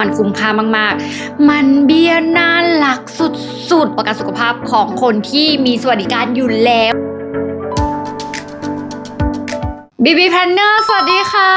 มันคุ้มค่ามากๆ มันเบี้ยน่ารักสุดๆ ประกันสุขภาพของคนที่มีสวัสดิการอยู่แล้ว บีบีแพนเนอร์สวัสดีค่ะ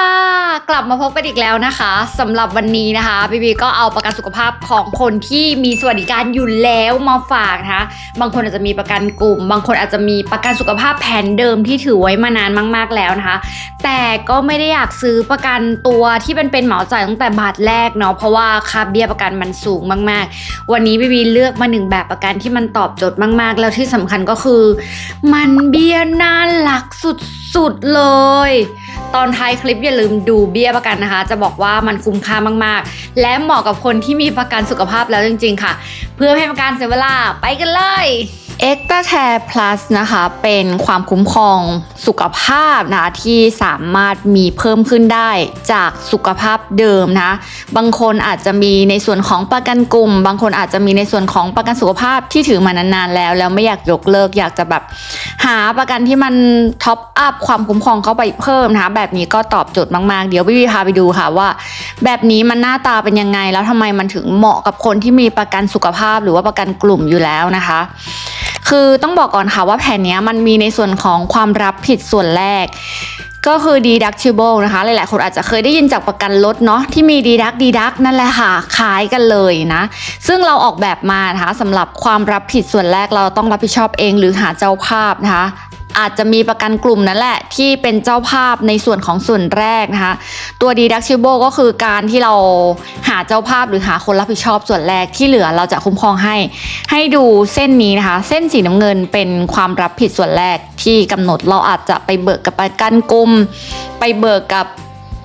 กลับมาพบกันอีกแล้วนะคะสำหรับวันนี้นะคะบีบีก็เอาประกันสุขภาพของคนที่มีสวัสดิการอยู่แล้วมาฝากนะคะบางคนอาจจะมีประกันกลุ่ม บางคนอาจจะมีประกันสุขภาพแผนเดิมที่ถือไว้มานานมาก ๆแล้วนะคะ แต่ก็ไม่ได้อยากซื้อประกันตัวที่เป็นเป็นเหมาจ่ายตั้งแต่บาทแรกเนาะเพราะว่าค่าเบี้ยประกันมันสูงมาก ๆ วันนี้บีบีเลือกมาหนึ่งแบบประกันที่มันตอบโจทย์มาก ๆ แล้วที่สำคัญก็คือ มันเบี้ยน่ารักสุดๆเลยตอนท้ายคลิปอย่าลืมดูเบี้ยประกันนะคะ จะบอกว่ามันคุ้มค่ามากๆ และเหมาะกับคนที่มีประกันสุขภาพแล้วจริง ๆ ค่ะ เพื่อให้ประกันเสียเวลาไปกันเลย e x t r a Care Plus นะคะ เป็นความคุ้มครองสุขภาพนะที่สามารถมีเพิ่มขึ้นได้จากสุขภาพเดิมนะ บางคนอาจจะมีในส่วนของประกันกลุ่ม บางคนอาจจะมีในส่วนของประกันสุขภาพที่ถือมานานๆแล้ว แล้วไม่อยากยกเลิก อยากจะแบบหาประกันที่มันท็อปอัพความคุ้มครองเข้าไปเพิ่มนะคะแบบนี้ก็ตอบโจทย์มากๆ เดี๋ยวพี่วีพาไปดูค่ะว่า แบบนี้มันหน้าตาเป็นยังไง แล้วทำไมมันถึงเหมาะกับคนที่มีประกันสุขภาพหรือว่าประกันกลุ่มอยู่แล้วนะคะ คือต้องบอกก่อนค่ะว่าแผนนี้มันมีในส่วนของความรับผิดส่วนแรก ก็คือ deductible นะคะ หลาย ๆ คนอาจจะเคยได้ยินจากประกันรถเนาะที่มี deduct deduct นั่นแหละค่ะคล้ายกันเลยนะ ซึ่งเราออกแบบมานะคะสำหรับความรับผิดส่วนแรกเราต้องรับผิดชอบเองหรือหาเจ้าภาพนะคะ อาจจะมีประกันกลุ่มนั่นแหละที่เป็นเจ้าภาพในส่วนของส่วนแรกนะคะ ตัว deductible ก็คือการที่เราหาเจ้าภาพหรือหาคนรับผิดชอบส่วนแรกที่เหลือเราจะคุ้มครองให้ ให้ดูเส้นนี้นะคะ เส้นสีน้ำเงินเป็นความรับผิดส่วนแรกที่กำหนดเราอาจจะไปเบิกกับประกันกลุ่มไปเบิกกับ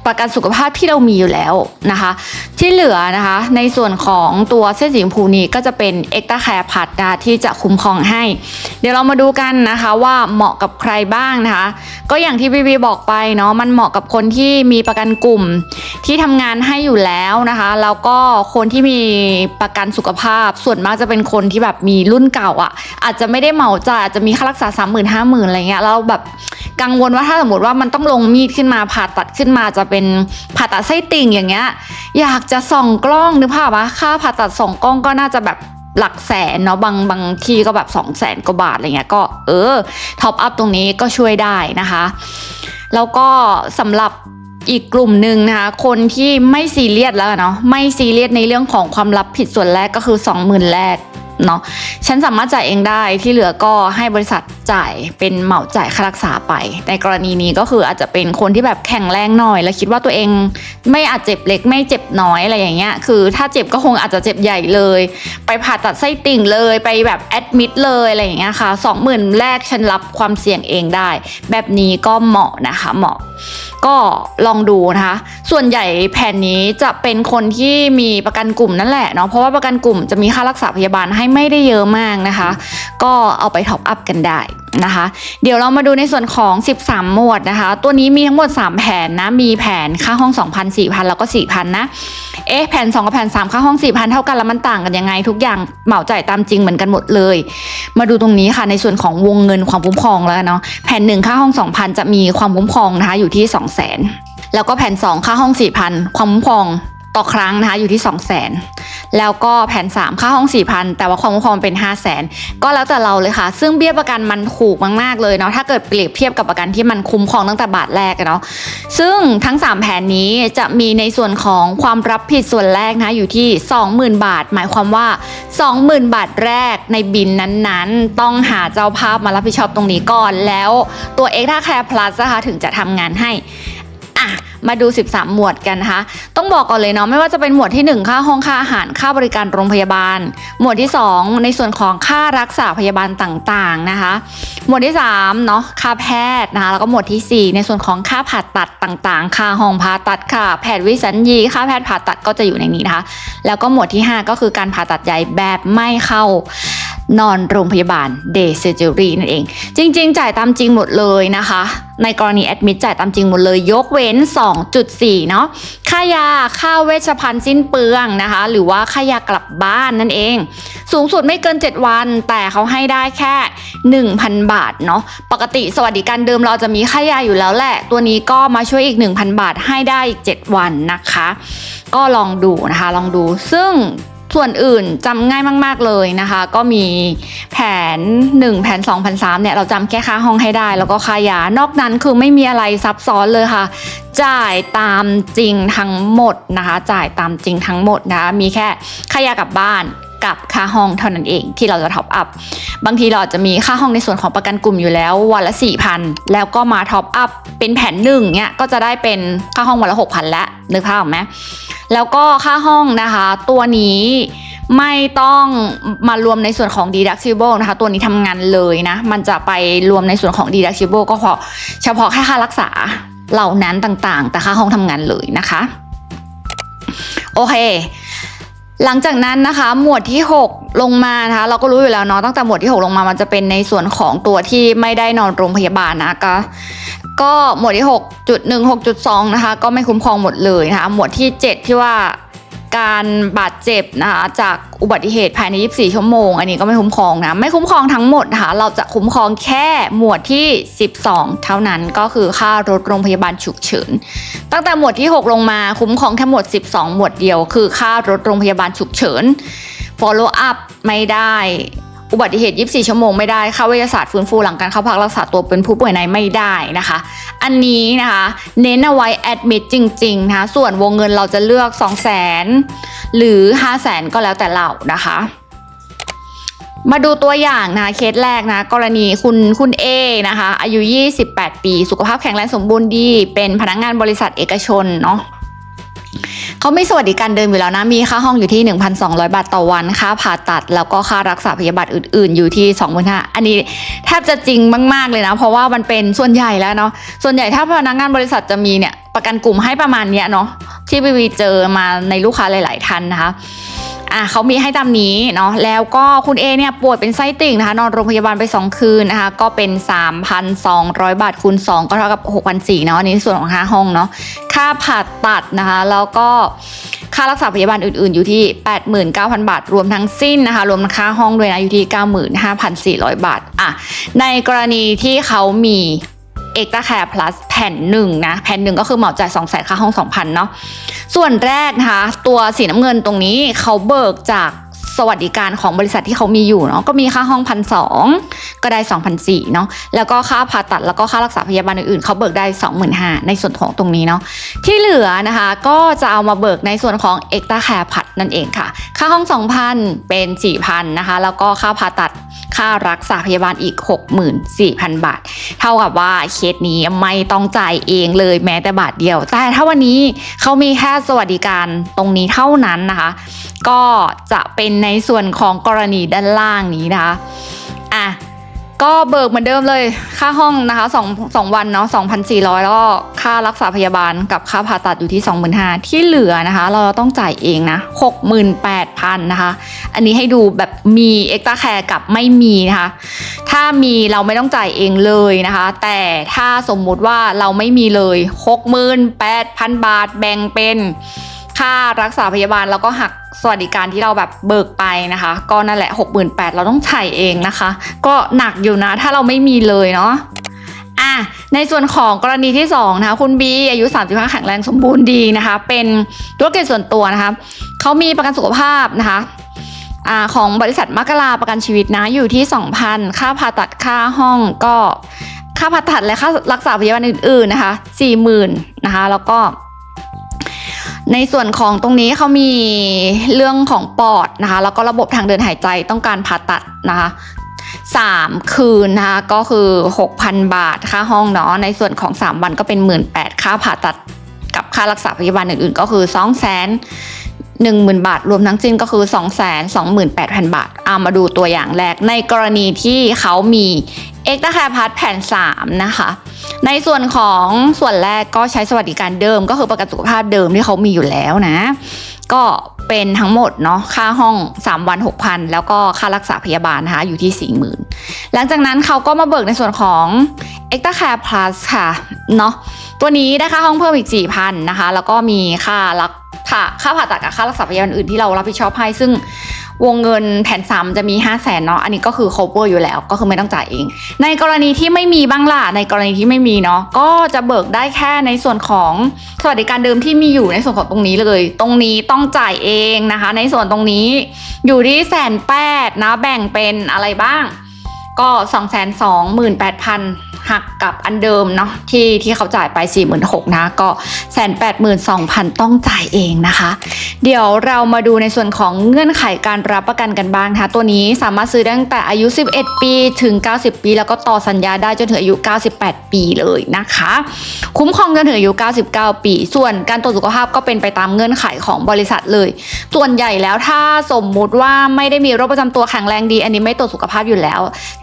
ประกันสุขภาพที่เรามีอยู่แล้วนะคะ ที่เหลือนะคะ ในส่วนของตัวเส้นสีชมพูนี้ก็จะเป็น e x t r a Care p a s นะคะที่จะคุ้มครองให้ เดี๋ยวเรามาดูกันนะคะว่าเหมาะกับใครบ้างนะคะ ก็อย่างที่บีบีบอกไปเนาะมันเหมาะกับคนที่มีประกันกลุ่มที่ทำงานให้อยู่แล้วนะคะแล้วก็คนที่มีประกันสุขภาพ ส่วนมากจะเป็นคนที่แบบมีรุ่นเก่าอะ่ะ อาจจะไม่ได้เหมาจ่ายอาจจะมีค่ารักษา3 0 0 0 0 5 0 0 0 0อะไรเงี้ยแล้วแบบกังวลว่าถ้าสมมติว่ามันต้องลงมีดขึ้นมาผ่าตัดขึ้นมาจะเป็นผ่าตัดไส้ติ่งอย่างเงี้ย อยากจะส่องกล้องนึกภาพวะค่าผ่าตัดส่องกล้องก็น่าจะแบบหลักแสนเนาะบางบางที่ก็แบบ2 0 0แสนกว่าบาทอะไรเงี้ยก็เออท็อปอัพตรงนี้ก็ช่วยได้นะคะ แล้วก็สำหรับอีกกลุ่มหนึ่งนะคะคนที่ไม่ซีเรียสแล้วเนาะไม่ซีเรียสในเรื่องของความรับผิดส่วนแรกก็คือ 20,000แรก เนาะฉันสามารถจ่ายเองได้ที่เหลือก็ให้บริษัทจ่ายเป็นเหมาจ่ายค่ารักษาไป ในกรณีนี้ก็คืออาจจะเป็นคนที่แบบแข็งแรงหน่อย แล้วคิดว่าตัวเองไม่อาจเจ็บเล็กไม่เจ็บน้อยอะไรอย่างเงี้ยคือถ้าเจ็บก็คงอาจจะเจ็บใหญ่เลย ไปผ่าตัดไส้ติ่งเลยไปแบบแอดมิดเลยอะไรอย่างเงี้ยค่ะ20,000แรกฉันรับความเสี่ยงเองได้ แบบนี้ก็เหมาะนะคะเหมาะก็ลองดูนะคะ ส่วนใหญ่แผนนี้จะเป็นคนที่มีประกันกลุ่มนั่นแหละเนาะเพราะว่าประกันกลุ่มจะมีค่ารักษาพยาบาลให้ไม่ได้เยอะมากนะคะ ก็เอาไปท็อปอัพกันได้นะคะ เดี๋ยวเรามาดูในส่วนของ 13 หมวดนะคะ ตัวนี้มีทั้งหมด 3 แผนนะ มีแผนค่าห้อง 2,000 4,000 แล้วก็ 4,000 นะ เอ๊ะ แผน 2 กับแผน 3 ค่าห้อง 4,000 เท่ากันแล้วมันต่างกันยังไง ทุกอย่างเหมาจ่ายตามจริงเหมือนกันหมดเลย มาดูตรงนี้ค่ะ ในส่วนของวงเงินความคุ้มครองแล้วเนาะ แผน 1 ค่าห้อง 2,000 จะมีความคุ้มครองนะคะ อยู่ที่ 200,000 แล้วก็แผน 2 ค่าห้อง 4,000 ความคุ้มครอง ต่อครั้งนะคะอยู่ที่ 200,000แล้วก็แผน 3 ค่าห้อง 4,000 แต่ว่าความคุ้มครองเป็น 500,000ก็แล้วแต่เราเลยค่ะ ซึ่งเบี้ยประกันมันถูกมาก ๆ เลยเนาะถ้าเกิดเปรียบเทียบกับประกันที่มันคุ้มครองตั้งแต่บาทแรกเนาะซึ่งทั้ง 3 แผนนี้จะมีในส่วนของความรับผิดส่วนแรกนะอยู่ที่ 20,000 บาท หมายความว่า 20,000 บาทแรกในบินนั้นๆ ต้องหาเจ้าภาพมารับผิดชอบตรงนี้ก่อนแล้วตัว e x t r a Care Plus นะคะถึงจะทำงานให้ มาดู 13 หมวดกันนะคะต้องบอกก่อนเลยเนาะไม่ว่าจะเป็นหมวดที่ 1 ค่าห้องค่าอาหารค่าบริการโรงพยาบาล หมวดที่ 2 ในส่วนของค่ารักษาพยาบาลต่างๆนะคะ หมวดที่3เนาะค่าแพทย์นะคะแล้วก็หมวดที่ 4 ในส่วนของค่าผ่าตัดต่างๆ ค่าห้องผ่าตัดค่ะ แพทย์วิสัญญีค่าแพทย์ผ่าตัดก็จะอยู่ในนี้นะคะ แล้วก็หมวดที่ 5 ก็คือการผ่าตัดใหญ่แบบไม่เข้า นอนโรงพยาบาล day surgery นั่นเอง จริง ๆ จ่ายตามจริงหมดเลยนะคะ ในกรณีแอดมิดจ่ายตามจริงหมดเลย ยกเว้น 2.4 เนาะค่ายาค่าเวชภัณฑ์สิ้นเปลืองนะคะ หรือว่าค่ายากลับบ้านนั่นเอง สูงสุดไม่เกิน 7 วัน แต่เขาให้ได้แค่ 1,000 บาทเนาะปกติสวัสดิการเดิมเราจะมีค่ายาอยู่แล้วแหละ ตัวนี้ก็มาช่วยอีก 1,000 บาทให้ได้อีก 7 วันนะคะ ก็ลองดูนะคะลองดูซึ่ง ส่วนอื่นจำง่ายมาก ๆเลยนะคะ ก็มีแผน 1 แผน 2 แผน 3 เนี่ย เราจำแค่ค่าห้องให้ได้ แล้วก็ค่ายานอกนั้นคือไม่มีอะไรซับซ้อนเลยค่ะ จ่ายตามจริงทั้งหมดนะคะ จ่ายตามจริงทั้งหมดนะคะมีแค่ค่ายากลับบ้าน กับค่าห้องเท่านั้นเองที่เราจะท็อปอัพ บางทีเราอาจจะมีค่าห้องในส่วนของประกันกลุ่มอยู่แล้ววันละ 4,000 แล้วก็มาท็อปอัพเป็นแผนหนึ่งเนี่ยก็จะได้เป็นค่าห้องวันละ 6,000แล้วนึกภาพออกไหมแล้วก็ค่าห้องนะคะ ตัวนี้ไม่ต้องมารวมในส่วนของ deductible นะคะ ตัวนี้ทำงานเลยนะ มันจะไปรวมในส่วนของ deductible ก็เพราะเฉพาะแค่ค่ารักษาเหล่านั้นต่างๆ แต่ค่าห้องทำงานเลยนะคะ โอเค หลังจากนั้นนะคะ หมวดที่ 6 ลงมานะคะ เราก็รู้อยู่แล้วเนาะตั้งแต่หมวดที่ 6 ลงมามันจะเป็นในส่วนของตัวที่ไม่ได้นอนโรงพยาบาลนะก็ก็หมวดที่ 6.1 6.2 นะคะ ก็ไม่คุ้มครองหมดเลยนะคะ หมวดที่ 7 ที่ว่า การบาดเจ็บนะคะจากอุบัติเหตุภายใน 24 ชั่วโมง อันนี้ก็ไม่คุ้มครองนะ ไม่คุ้มครองทั้งหมดนะคะเราจะคุ้มครองแค่หมวดที่ 12 เท่านั้นก็คือค่ารถโรงพยาบาลฉุกเฉิน ตั้งแต่หมวดที่ 6 ลงมาคุ้มครองแค่หมวด 12 หมวดเดียว คือค่ารถโรงพยาบาลฉุกเฉิน follow up ไม่ได้ อุบัติเหตุ 24 ชั่วโมงไม่ได้ค่าเวชศาสตร์ฟื้นฟูหลังการเข้าพักรักษาตัวเป็นผู้ป่วยในไม่ได้นะคะ อันนี้นะคะ เน้นเอาไว้ admit จริงๆนะคะส่วนวงเงินเราจะเลือก 2 0 0 0 0 0หรือ 5 0 0 0 0 0ก็แล้วแต่เรานะคะมาดูตัวอย่างนะเคสแรกนะกรณีคุณคุณเอนะคะอายุ 28 ปี สุขภาพแข็งแรงสมบูรณ์ดี เป็นพนักงานบริษัทเอกชนเนาะ เขาไม่สวัสดิการเดิมอยู่แล้วนะ มีค่าห้องอยู่ที่ 1,200 บาทต่อวัน ค่าผ่าตัด แล้วก็ค่ารักษาพยาบาลอื่น ๆ อยู่ที่25,000อันนี้แทบจะจริงมาก ๆ เลยนะ เพราะว่ามันเป็นส่วนใหญ่แล้วเนาะ ส่วนใหญ่ถ้าพนักงานบริษัทจะมีเนี่ยประกันกลุ่มให้ประมาณเนี้ยเนาะที่บีบีเจอมาในลูกค้าหลาย ๆท่านนะคะ อะเขามีให้ตามนี้เนาะแล้วก็คุณเอเนี่ยป่วยเป็นไส้ติ่งนะคะ นอนโรงพยาบาลไป 2 คืนนะคะ ก็เป็น 3,200 บาทคูณ 2 ก็เท่ากับ 6,400เนาะอันนี้ส่วนของค่าห้องเนาะค่าผ่าตัดนะคะ แล้วก็ค่ารักษาพยาบาลอื่นๆ อยู่ที่ 89,000 บาท รวมทั้งสิ้นนะคะ รวมค่าห้องด้วยนะอยู่ที่ 95,400 บาทอะในกรณีที่เขามี เอกตาแคร์พลัสแผ่นหนึ่งนะ แผ่นหนึ่งก็คือเหมาจ่าย2 0 0 0 0ค่าห้อง2,000เนาะ ส่วนแรกนะคะ ตัวสีน้ำเงินตรงนี้เขาเบิกจากสวัสดิการของบริษัทที่เขามีอยู่เนาะก็มีค่าห้องพันสองก็ได้2 0 0 4เนาะแล้วก็ค่าผ่าตัดแล้วก็ค่ารักษาพยาบาลอื่นๆเขาเบิกได้25,000ในส่วนของตรงนี้เนาะที่เหลือนะคะก็จะเอามาเบิกในส่วนของเอ็กตาแคร์พัดนั่นเองค่ะ ค่าห้อง2,000เป็น4,000นะคะแล้วก็ค่าผ่าตัด ค่ารักษาพยาบาลอีก 64,000 บาท เท่ากับว่าเคสนี้ไม่ต้องจ่ายเองเลยแม้แต่บาทเดียว แต่ถ้าวันนี้เขามีแค่สวัสดิการตรงนี้เท่านั้นนะคะ ก็จะเป็นในส่วนของกรณีด้านล่างนี้นะคะอะ ก็เบิกเหมือนเดิมเลยค่าห้องนะคะสองสองวันเนาะ2,400 แล้วก็ค่ารักษาพยาบาลกับค่าผ่าตัดอยู่ที่ 25,000ที่เหลือนะคะ เราต้องจ่ายเองนะ 68,000 นะคะ อันนี้ให้ดูแบบมีเอ็กซ์ตาแคร์กับไม่มีนะคะ ถ้ามีเราไม่ต้องจ่ายเองเลยนะคะ แต่ถ้าสมมุติว่าเราไม่มีเลย 68,000 บาทแบ่งเป็น ค่ารักษาพยาบาลแล้วก็หักสวัสดิการที่เราแบบเบิกไปนะคะ ก็นั่นแหละ68,000เราต้องจ่ายเองนะคะ ก็หนักอยู่นะถ้าเราไม่มีเลยเนาะอะในส่วนของกรณีที่2นะคะคุณบีอายุ 35 แข็งแรงสมบูรณ์ดีนะคะ เป็นธุรกิจส่วนตัวนะคะเขามีประกันสุขภาพนะคะอ่าของบริษัทมักกลาประกันชีวิตนะอยู่ที่ 2,000 ค่าผ่าตัดค่าห้องก็ค่าผ่าตัดและค่ารักษาพยาบาลอื่นๆนะคะ40,000นะคะแล้วก็ ในส่วนของตรงนี้เขามีเรื่องของปอดนะคะ แล้วก็ระบบทางเดินหายใจต้องการผ่าตัดนะคะสามคืนนะคะก็คือ 6,000 บาทค่าห้องเนาะในส่วนของ 3 วันก็เป็น 18,000ค่าผ่าตัดกับค่ารักษาพยาบาลอื่นๆ ก็คือ 2 0 0 0 0 10,000 บาท รวมทั้งสิ้นก็คือ 228,000 บาทเอามาดูตัวอย่างแรก ในกรณีที่เขามีเอ็กตาแคร์พาร์ทแผ่น 3 นะคะ ในส่วนของส่วนแรกก็ใช้สวัสดิการเดิม ก็คือประกันสุขภาพเดิมที่เขามีอยู่แล้วนะ ก็เป็นทั้งหมดเนาะค่าห้อง 3 วัน 6,000 แล้วก็ค่ารักษาพยาบาลนะคะอยู่ที่ 40,000 หลังจากนั้นเขาก็มาเบิกในส่วนของ e x t r a Care Plus ค่ะเนาะ ตัวนี้ได้ค่าห้องเพิ่มอีก 4,000นะคะ แล้วก็มีค่ารักผ่าค่าผ่าตัดกับค่ารักษาพยาบาลอื่นที่เรารับผิดชอบให้ ซึ่งวงเงินแผนซ้ำจะมี 5 0 0แสนเนาะ อันนี้ก็คือ cover อยู่แล้ว ก็คือไม่ต้องจ่ายเอง ในกรณีที่ไม่มีบ้างล่ะ ในกรณีที่ไม่มีเนาะ ก็จะเบิกได้แค่ในส่วนของสวัสดิการเดิมที่มีอยู่ในส่วนของตรงนี้เลย ตรงนี้ต้องจ่ายเองนะคะ ในส่วนตรงนี้อยู่ที่แสนแปดนะ แบ่งเป็นอะไรบ้าง ก็2 2 8 0 0 0หักกับอันเดิมเนาะที่ที่เขาจ่ายไป 4 6 0 0 0นะก็แสนแปดหมื่นสองพันต้องจ่ายเองนะคะ เดี๋ยวเรามาดูในส่วนของเงื่อนไขการรับประกันกันบ้างนะคะตัวนี้สามารถซื้อตั้งแต่อายุ 11 ปีถึง 90 ปี แล้วก็ต่อสัญญาได้จนถึงอายุ 98 ปีเลยนะคะ คุ้มครองจนถึงอายุ 99 ปี ส่วนการตรวจสุขภาพก็เป็นไปตามเงื่อนไขของบริษัทเลย ส่วนใหญ่แล้วถ้าสมมุติว่าไม่ได้มีโรคประจำตัวแข็งแรงดี อันนี้ไม่ตรวจสุขภาพอยู่แล้ว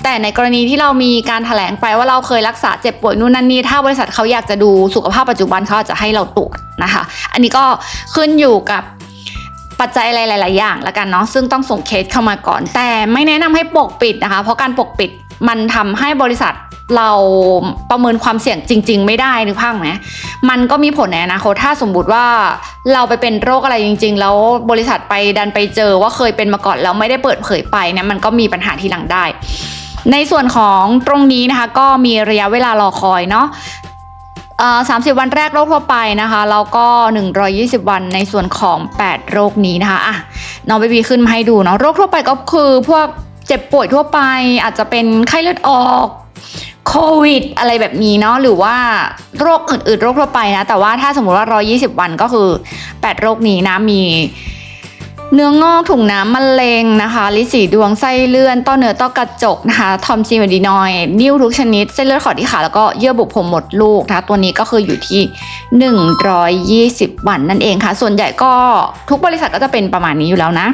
แต่ในกรณีที่เรามีการแถลงไปว่าเราเคยรักษาเจ็บป่วยนู่นนั่นนี่ถ้าบริษัทเขาอยากจะดูสุขภาพปัจจุบันเขาอาจจะให้เราตรวจนะคะ อันนี้ก็ขึ้นอยู่กับปัจจัยอะไรหลาย ๆ อย่างล้วกันเนาะซึ่งต้องส่งเคสเข้ามาก่อน แต่ไม่แนะนำให้ปกปิดนะคะ เพราะการปกปิดมันทำให้บริษัทเราประเมินความเสี่ยงจริง ๆ ไม่ได้นึกภาพไหมมันก็มีผลในอนาคตถ้าสมมุติว่าเราไปเป็นโรคอะไรจริง ๆ แล้วบริษัทไปดันไปเจอว่าเคยเป็นมาก่อนแล้วไม่ได้เปิดเผยไปเนี่ยมันก็มีปัญหาทีหลังได้ ในส่วนของตรงนี้นะคะก็มีระยะเวลารอคอยเนาะสามสิบวันแรกโรคทั่วไปนะคะแล้วก็ 120 วันในส่วนของ 8 โรคนี้นะคะอะน้องเบบีขึ้นมาให้ดูเนาะโรคทั่วไปก็คือพวกเจ็บป่วยทั่วไป อาจจะเป็นไข้เลือดออกโควิด อะไรแบบนี้เนาะหรือว่าโรคอื่นๆ โรคทั่วไปนะ แต่ว่าถ้าสมมติว่า 120 วันก็คือ 8 โรคนี้นะมี เนื้องอกถุงน้ำมะเร็งนะคะลิสีดวงไส้เลื่อนต้อเนื้อต้อกระจกนะคะทอมซีเมดีนอยด์นิ้วทุกชนิด เส้นเลือดขอดที่ขาแล้วก็เยื่อบุโพรงมดลูกนะคะตัวนี้ก็คืออยู่ที่ 120 วันนั่นเองค่ะ ส่วนใหญ่ก็ทุกบริษัทก็จะเป็นประมาณนี้อยู่แล้วนะ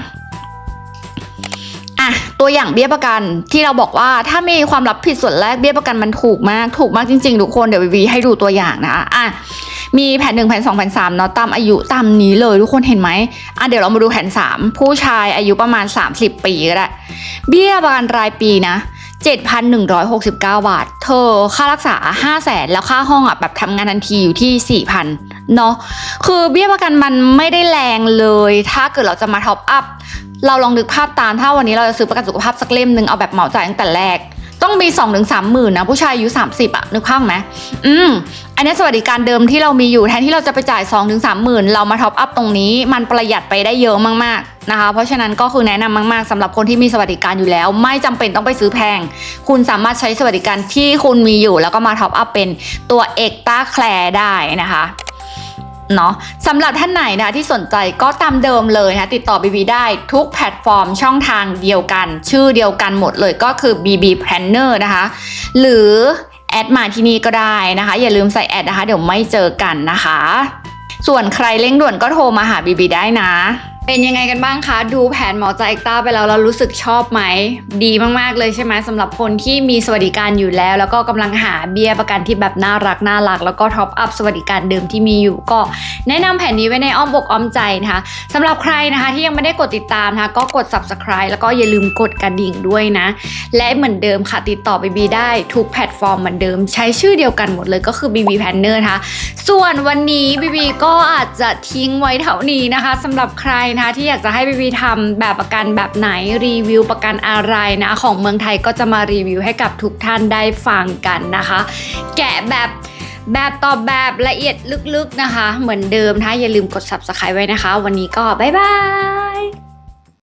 อะตัวอย่างเบี้ยประกันที่เราบอกว่าถ้ามีความรับผิดส่วนแรกเบี้ยประกันมันถูกมากถูกมากจริง ๆ ทุกคนเดี๋ยววีให้ดูตัวอย่างนะคะอะ มีแผ่นหนึ่งแผ่นสองแผ่นสามเนาะตามอายุตามนี้เลยทุกคนเห็นไหมอะเดี๋ยวเรามาดูแผ่นสามผู้ชายอายุประมาณ 30 ปีก็ได้เบี้ยประกันรายปีนะ7,169 บาท เธอค่ารักษา 5 0 0แสนแล้วค่าห้องอะแบบทำงานทันทีอยู่ที่ 4,000 เนาะคือเบี้ยประกันมันไม่ได้แรงเลย ถ้าเกิดเราจะมาท็อปอัพ เราลองนึกภาพตาม ถ้าวันนี้เราจะซื้อประกันสุขภาพสักเล่มหนึ่งเอาแบบเหมาจ่ายตั้งแต่แรก ต้องมี 2-3ถึงหมื่นนะ ผู้ชายอายุ 30อะนึกภาพไหมอืม อันนี้สวัสดิการเดิมที่เรามีอยู่แทนที่เราจะไปจ่าย 2-3ถึงหมื่นเรามาท็อปอัพตรงนี้มันประหยัดไปได้เยอะมากๆนะคะ เพราะฉะนั้นก็คือแนะนำมากๆสำหรับคนที่มีสวัสดิการอยู่แล้ว ไม่จำเป็นต้องไปซื้อแพง คุณสามารถใช้สวัสดิการที่คุณมีอยู่ แล้วก็มาท็อปอัพเป็นตัวเอกต้าแคลร์ได้นะคะเนาะสำหรับท่านไหนนะที่สนใจก็ตามเดิมเลยนะติดต่อ BB ได้ทุกแพลตฟอร์มช่องทางเดียวกัน ชื่อเดียวกันหมดเลยก็คือ BB Planner นะคะ หรือ แอดมาที่นี่ก็ได้นะคะ อย่าลืมใส่แอดนะคะ เดี๋ยวไม่เจอกันนะคะ ส่วนใครเร่งด่วนก็โทรมาหาบีบีได้นะ เป็นยังไงกันบ้างคะ ดูแผนหมอใจเอกต้าไปแล้วเรารู้สึกชอบไหม ดีมากๆเลยใช่ไหมสำหรับคนที่มีสวัสดิการอยู่แล้ว แล้วก็กำลังหาเบี้ยประกันที่แบบน่ารักน่ารัก แล้วก็ท็อปอัพสวัสดิการเดิมที่มีอยู่ก็ แนะนำแผนนี้ไว้ในอ้อมอกอ้อมใจนะคะสำหรับใครนะคะที่ยังไม่ได้กดติดตามนะคะก็กด subscribe แล้วก็อย่าลืมกดกระดิ่งด้วยนะ และเหมือนเดิมค่ะติดต่อ BB ได้ทุกแพลตฟอร์มเหมือนเดิม ใช้ชื่อเดียวกันหมดเลยก็คือ BB Planner นะคะส่วนวันนี้ BB ก็อาจจะทิ้งไว้เท่านี้นะคะสำหรับใครนะะที่อยากจะให้พี่พีทำแบบประกันแบบไหนรีวิวประกันอะไรนะของเมืองไทยก็จะมารีวิวให้กับทุกท่านได้ฟังกันนะคะ แกะแบบแบบต่อแบบละเอียดลึกๆนะคะ เหมือนเดิมนะคะอย่าลืมกด subscribe ไว้นะคะ วันนี้ก็บ๊ายบาย